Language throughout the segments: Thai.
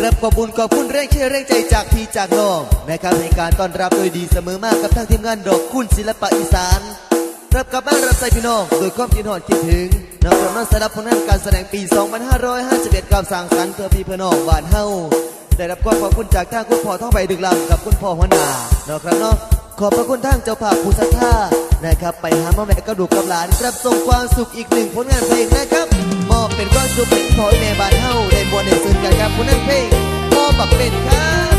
และขอบุญขอบคุณแรงเชียร์แรงใจจากพี่จากน้องนะครับในการต้อนรับโดยดีเสมอมากกับทางทีมงานดอกคุณศิลปะอีสานรับกลับบ้านรับใส่พี่น้อง โดยความคิดหอดคิดถึงนำกลับมาสำหรับผลงานการแสดงปี 2551ความสร้างสรรค์เพื่อพี่เพื่อน้องบ้านเฮาได้รับความขอบคุณจากทางคุณพ่อท่องไปดึกลำกับคุณพ่อหัวหน้าเนาะครับเนาะขอบพระคุณทางเจ้าภาพผู้ศรัทธา นะครับ ไปหาแม่แม่ก็ดูกับหลานรับส่งความสุขอีกหนึ่งผลงานเพลงนะครับมอบเป็นก้อนชุบเป็นพอยแม่บ้านเฮาได้บวนได้ซึนกันครับผลงานเพลงมอบบักเป็นครับ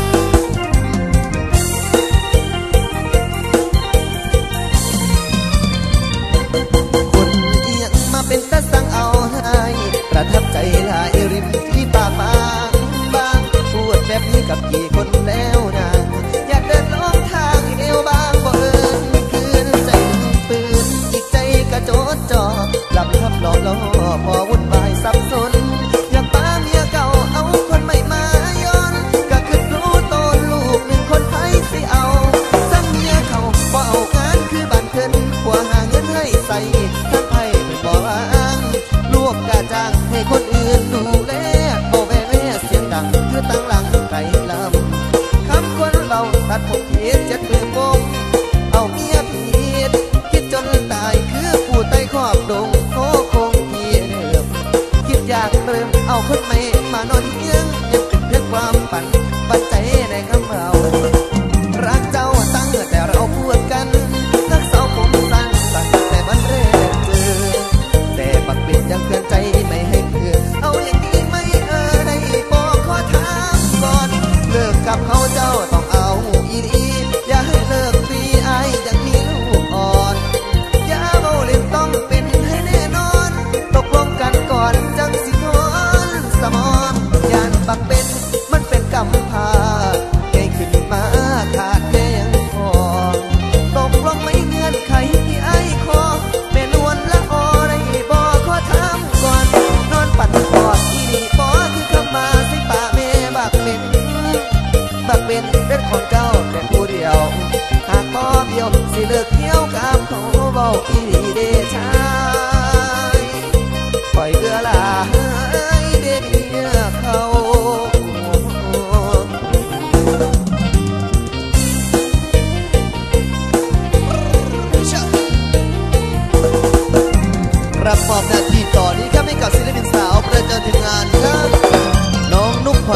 างไกลลำคำควรเราตัดผมเทียเจ็ดมือปง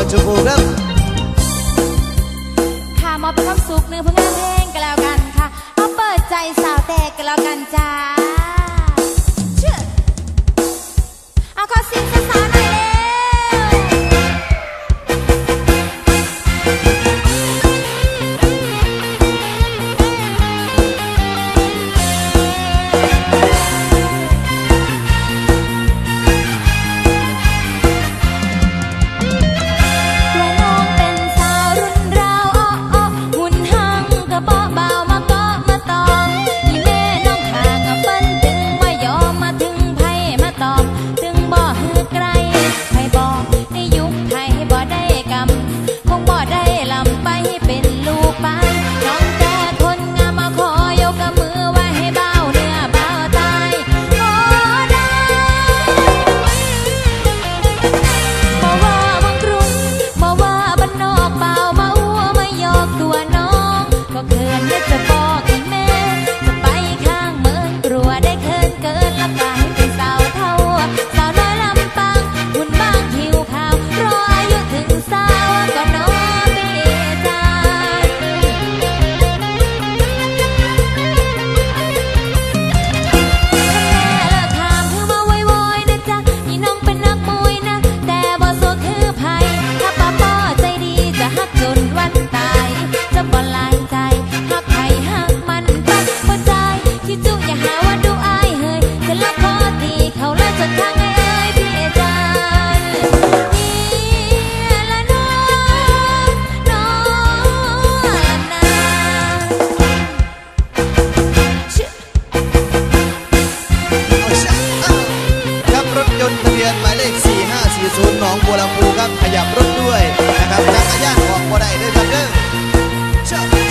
much up.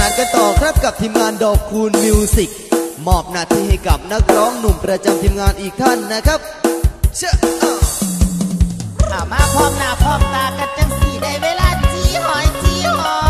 นานกันต่อครับกับทีมงานดอกคูณมิวสิกมอบหน้าที่ให้กับนักร้องหนุ่มประจำทีมงานอีกท่านนะครับเชอมาพร้อมหน้าพร้อมตากันจังสีได้เวลาจีหอยจีหอย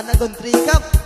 Bana Gondrikap